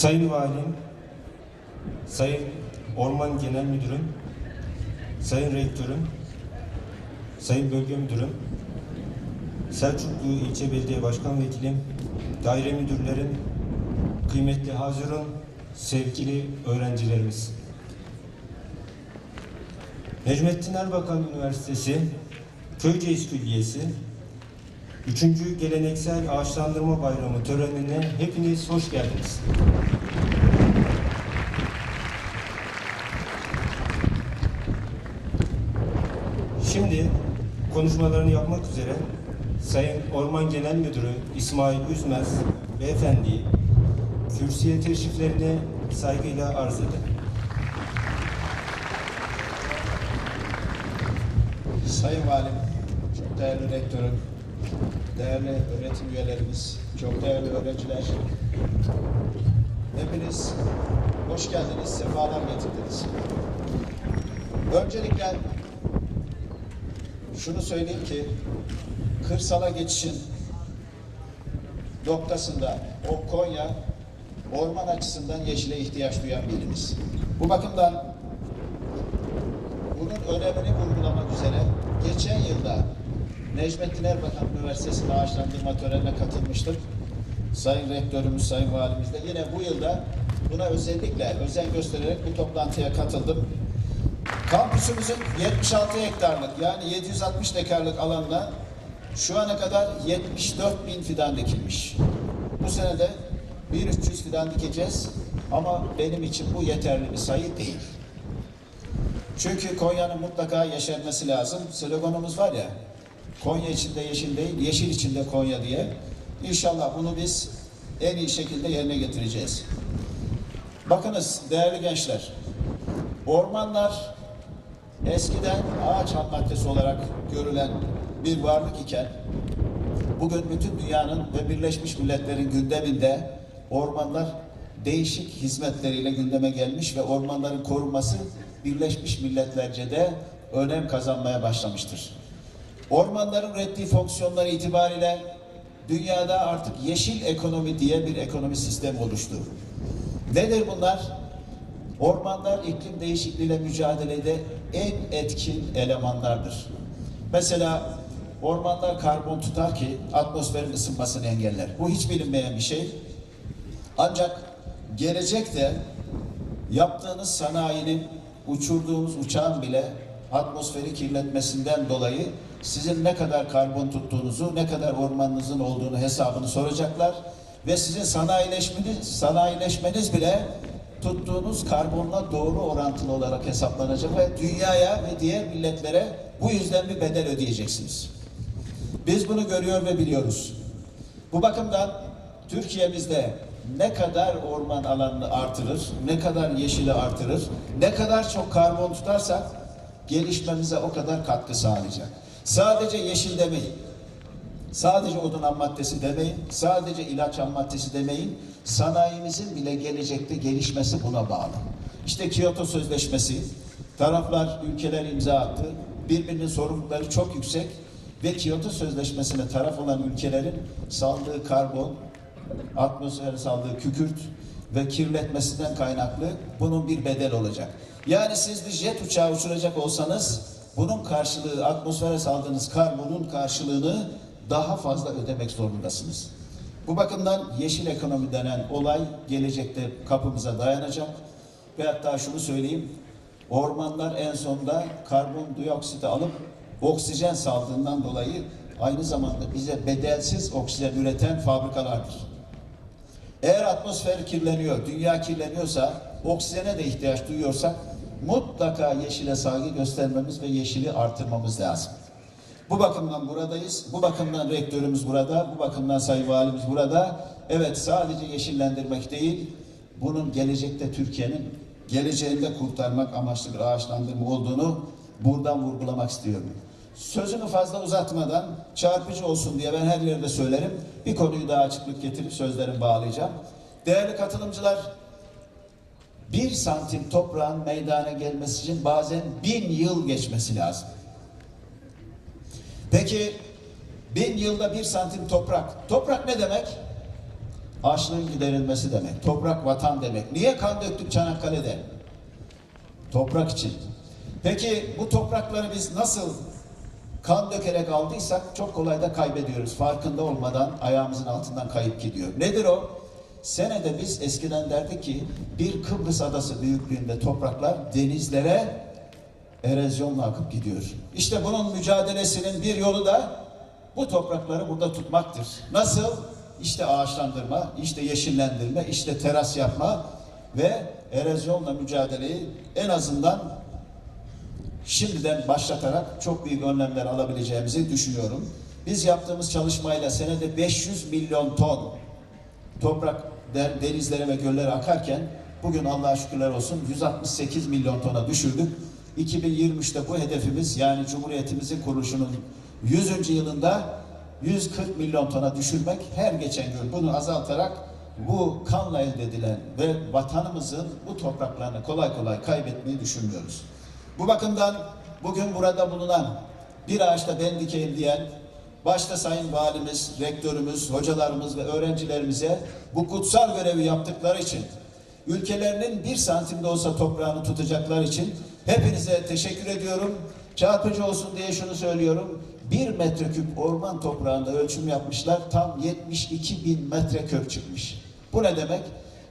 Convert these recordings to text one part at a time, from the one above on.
Sayın Valim, Sayın Orman Genel Müdürüm, Sayın Rektörüm, Sayın Bölge Müdürüm, Selçuklu İlçe Belediye Başkan Vekilim, daire müdürlerim, kıymetli hazırın, sevgili öğrencilerimiz. Necmettin Erbakan Üniversitesi Köyceğiz Külliyesi 3. Geleneksel Ağaçlandırma Bayramı törenine hepiniz hoş geldiniz. Şimdi konuşmalarını yapmak üzere Sayın Orman Genel Müdürü İsmail Üzmez Beyefendi kürsüye teşriflerini saygıyla arz eder. Sayın Valim, çok değerli rektörüm, değerli öğretim üyelerimiz, çok değerli öğrenciler, hepiniz hoş geldiniz, sefalar getirdiniz. Öncelikle şunu söyleyeyim ki, kırsala geçişin noktasında o Konya orman açısından yeşile ihtiyaç duyan birimiz. Bu bakımdan bunun önemini vurgulamak üzere geçen yılda Necmettin Erbakan Üniversitesi'nde ağaçlandırma törenine katılmıştık. Sayın Rektörümüz, Sayın Valimiz de yine bu yılda buna özellikle özen göstererek bu toplantıya katıldım. Kampüsümüzün 76 hektarlık yani 760 dekarlık alanına şu ana kadar 74 bin fidan dikilmiş. Bu sene de 1300 fidan dikeceğiz ama benim için bu yeterli bir sayı değil. Çünkü Konya'nın mutlaka yeşermesi lazım. Sloganımız var ya, Konya içinde yeşil değil, yeşil içinde Konya diye. İnşallah bunu biz en iyi şekilde yerine getireceğiz. Bakınız değerli gençler, ormanlar eskiden ağaç ham maddesi olarak görülen bir varlık iken bugün bütün dünyanın ve Birleşmiş Milletler'in gündeminde ormanlar değişik hizmetleriyle gündeme gelmiş ve ormanların korunması Birleşmiş Milletlerce de önem kazanmaya başlamıştır. Ormanların ürettiği fonksiyonları itibariyle dünyada artık yeşil ekonomi diye bir ekonomi sistemi oluştu. Nedir bunlar? Ormanlar iklim değişikliğiyle mücadelede en etkin elemanlardır. Mesela ormanlar karbon tutar ki atmosferin ısınmasını engeller. Bu hiç bilinmeyen bir şey. Ancak gelecekte yaptığınız sanayinin, uçurduğunuz uçağın bile atmosferi kirletmesinden dolayı sizin ne kadar karbon tuttuğunuzu, ne kadar ormanınızın olduğunu hesabını soracaklar ve sizin sanayileşmeniz, sanayileşmeniz bile tuttuğunuz karbonla doğru orantılı olarak hesaplanacak ve dünyaya ve diğer milletlere bu yüzden bir bedel ödeyeceksiniz. Biz bunu görüyor ve biliyoruz. Bu bakımdan Türkiye'mizde ne kadar orman alanını artırır, ne kadar yeşili artırır, ne kadar çok karbon tutarsak gelişmemize o kadar katkı sağlayacak. Sadece yeşil demeyin. Sadece odun ham maddesi demeyin, sadece ilaç ham maddesi demeyin. Sanayimizin bile gelecekte gelişmesi buna bağlı. İşte Kyoto Sözleşmesi, taraflar, ülkeler imza attı. Birbirinin sorumlulukları çok yüksek ve Kyoto Sözleşmesi'ne taraf olan ülkelerin saldığı karbon, atmosfere saldığı kükürt ve kirletmesinden kaynaklı bunun bir bedel olacak. Yani siz bir jet uçağı uçuracak olsanız bunun karşılığı atmosfere saldığınız karbonun karşılığını daha fazla ödemek zorundasınız. Bu bakımdan yeşil ekonomi denen olay gelecekte kapımıza dayanacak. Ve hatta şunu söyleyeyim, ormanlar en sonunda karbondioksit alıp oksijen saldığından dolayı aynı zamanda bize bedelsiz oksijen üreten fabrikalardır. Eğer atmosfer kirleniyor, dünya kirleniyorsa, oksijene de ihtiyaç duyuyorsak mutlaka yeşile saygı göstermemiz ve yeşili artırmamız lazım. Bu bakımdan buradayız. Bu bakımdan rektörümüz burada. Bu bakımdan sayın valimiz burada. Evet sadece yeşillendirmek değil, bunun gelecekte Türkiye'nin geleceğinde kurtarmak amaçlı bir ağaçlandırma olduğunu buradan vurgulamak istiyorum. Sözümü fazla uzatmadan çarpıcı olsun diye ben her yerde söylerim. Bir konuyu daha açıklık getirip sözlerimi bağlayacağım. Değerli katılımcılar, bir santim toprağın meydana gelmesi için bazen bin yıl geçmesi lazım. Peki bin yılda bir santim toprak. Toprak ne demek? Açlığın giderilmesi demek. Toprak vatan demek. Niye kan döktük Çanakkale'de? Toprak için. Peki bu toprakları biz nasıl kan dökerek aldıysak çok kolay da kaybediyoruz. Farkında olmadan ayağımızın altından kayıp gidiyor. Nedir o? Senede biz eskiden derdik ki bir Kıbrıs adası büyüklüğünde topraklar denizlere erozyonla akıp gidiyor. İşte bunun mücadelesinin bir yolu da bu toprakları burada tutmaktır. Nasıl? İşte ağaçlandırma, işte yeşillendirme, işte teras yapma ve erozyonla mücadeleyi en azından şimdiden başlatarak çok büyük önlemler alabileceğimizi düşünüyorum. Biz yaptığımız çalışmayla senede 500 milyon ton toprak denizlere ve göllere akarken bugün Allah'a şükürler olsun 168 milyon tona düşürdük. 2023'te bu hedefimiz yani Cumhuriyetimizin kuruluşunun 100. yılında 140 milyon tona düşürmek her geçen gün bunu azaltarak bu kanla elde edilen ve vatanımızın bu topraklarını kolay kolay kaybetmeyi düşünmüyoruz. Bu bakımdan bugün burada bulunan bir ağaçta ben dikeyim diyen başta Sayın Valimiz, Rektörümüz, hocalarımız ve öğrencilerimize bu kutsal görevi yaptıkları için ülkelerinin bir santimde olsa toprağını tutacaklar için hepinize teşekkür ediyorum. Çarpıcı olsun diye şunu söylüyorum. Bir metreküp orman toprağında ölçüm yapmışlar. Tam 72 bin metrekök çıkmış. Bu ne demek?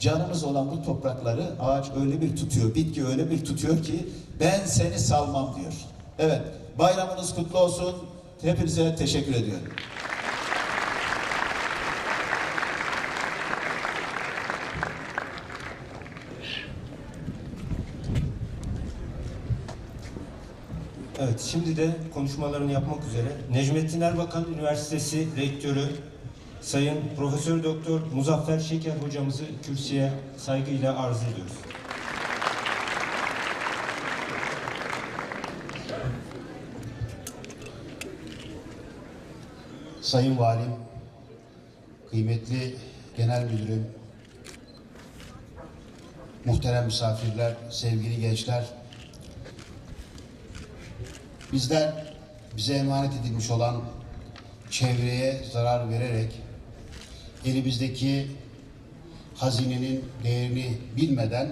Canımız olan bu toprakları ağaç öyle bir tutuyor, bitki öyle bir tutuyor ki ben seni salmam diyor. Evet, bayramınız kutlu olsun. Hepinize teşekkür ediyorum. Evet, şimdi de konuşmalarını yapmak üzere Necmettin Erbakan Üniversitesi Rektörü Sayın Profesör Doktor Muzaffer Şeker hocamızı kürsüye saygıyla arz ediyoruz. Sayın Valim, kıymetli Genel Müdürüm, muhterem misafirler, sevgili gençler, bizler bize emanet edilmiş olan çevreye zarar vererek elimizdeki hazinenin değerini bilmeden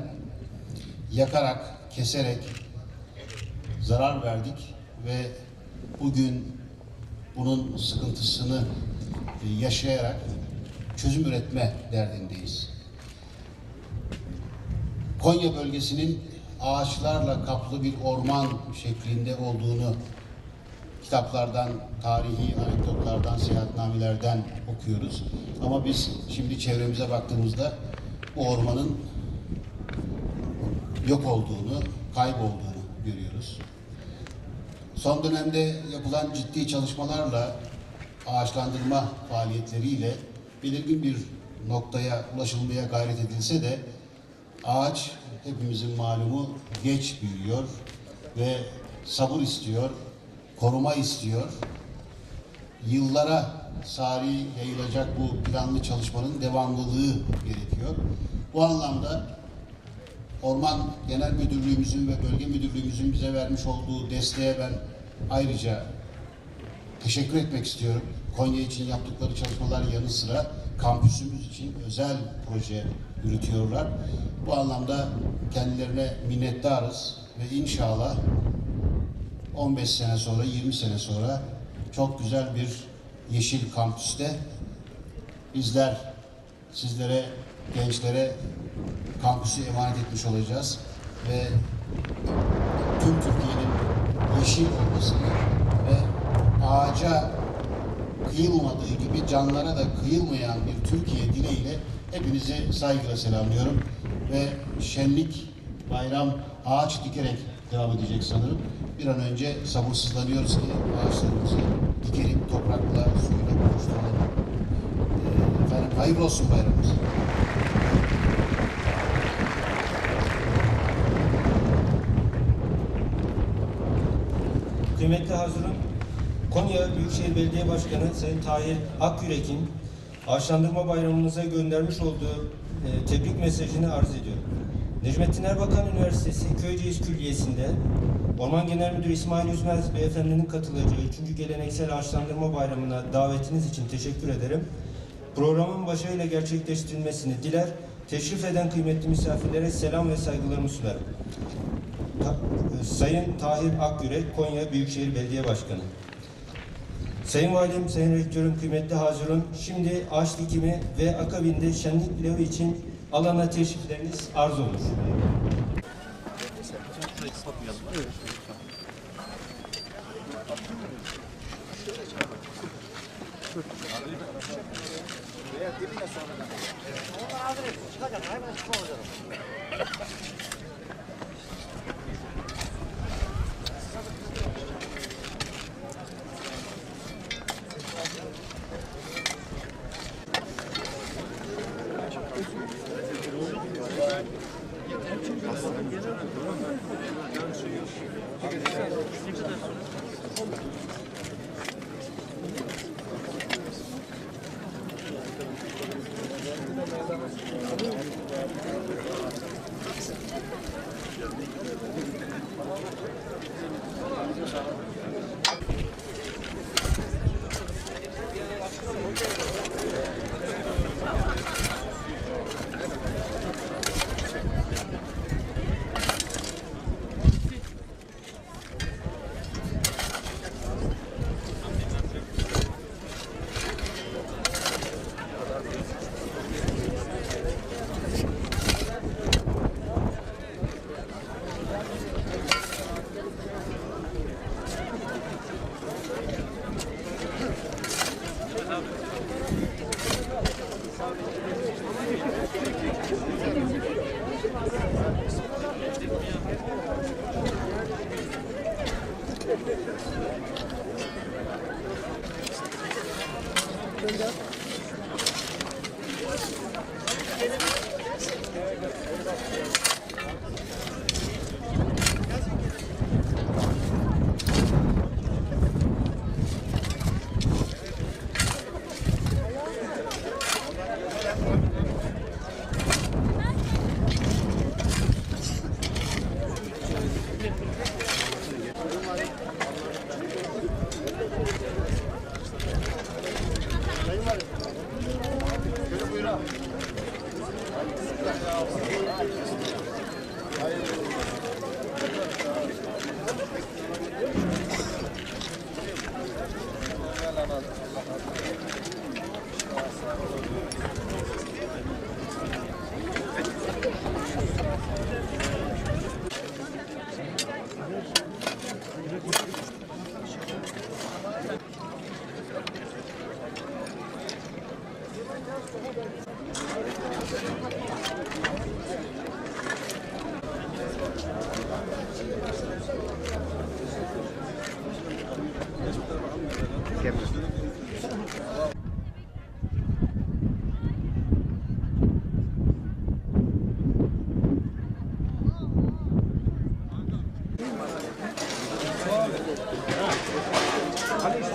yakarak, keserek zarar verdik ve bugün bunun sıkıntısını e, yaşayarak çözüm üretme derdindeyiz. Konya bölgesinin ağaçlarla kaplı bir orman şeklinde olduğunu kitaplardan, tarihi anekdotlardan, seyahatnamelerden okuyoruz. Ama biz şimdi çevremize baktığımızda bu ormanın yok olduğunu, kaybolduğunu görüyoruz. Son dönemde yapılan ciddi çalışmalarla ağaçlandırma faaliyetleriyle belirgin bir noktaya ulaşılmaya gayret edilse de ağaç hepimizin malumu geç büyüyor ve sabır istiyor, koruma istiyor. Yıllara sari yayılacak bu planlı çalışmanın devamlılığı gerekiyor. Bu anlamda Orman Genel Müdürlüğümüzün ve Bölge Müdürlüğümüzün bize vermiş olduğu desteğe ben ayrıca teşekkür etmek istiyorum. Konya için yaptıkları çalışmalar yanı sıra kampüsümüz için özel proje yürütüyorlar. Bu anlamda kendilerine minnettarız ve inşallah 15 sene sonra, 20 sene sonra çok güzel bir yeşil kampüste bizler sizlere, gençlere kampüsü emanet etmiş olacağız ve tüm Türkiye'nin yeşil olmasını ve ağaca kıyılmadığı gibi canlara da kıyılmayan bir Türkiye dileğiyle hepinizi saygıyla selamlıyorum ve şenlik, bayram ağaç dikerek devam edecek sanırım. Bir an önce sabırsızlanıyoruz ki ağaçlarımızı dikelim, toprakla, suyla buluşturalım. Ee, Efendim hayırlı olsun bayramımız. Kıymetli hazırım, Konya Büyükşehir Belediye Başkanı Sayın Tahir Akyürek'in Ağaçlandırma Bayramımıza göndermiş olduğu e, tebrik mesajını arz ediyorum. Necmettin Erbakan Üniversitesi Köyceğiz Külliyesi'nde Orman Genel Müdürü İsmail Üzmez Beyefendinin katılacağı 3. Geleneksel Ağaçlandırma Bayramı'na davetiniz için teşekkür ederim. programın başarıyla gerçekleştirilmesini diler, teşrif eden kıymetli misafirlere selam ve saygılarımı sunarım. E, Sayın Tahir Akgürek, Konya Büyükşehir Belediye Başkanı. Sayın Valim, Sayın Rektörüm, kıymetli hazırım, şimdi ağaç dikimi ve akabinde şenlik pilavı için alana teşrifleriniz arz olur.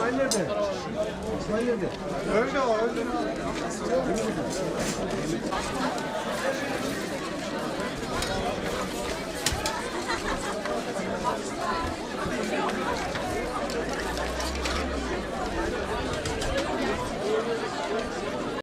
İsmail nerede? İsmail nerede? Öldü o, öldü.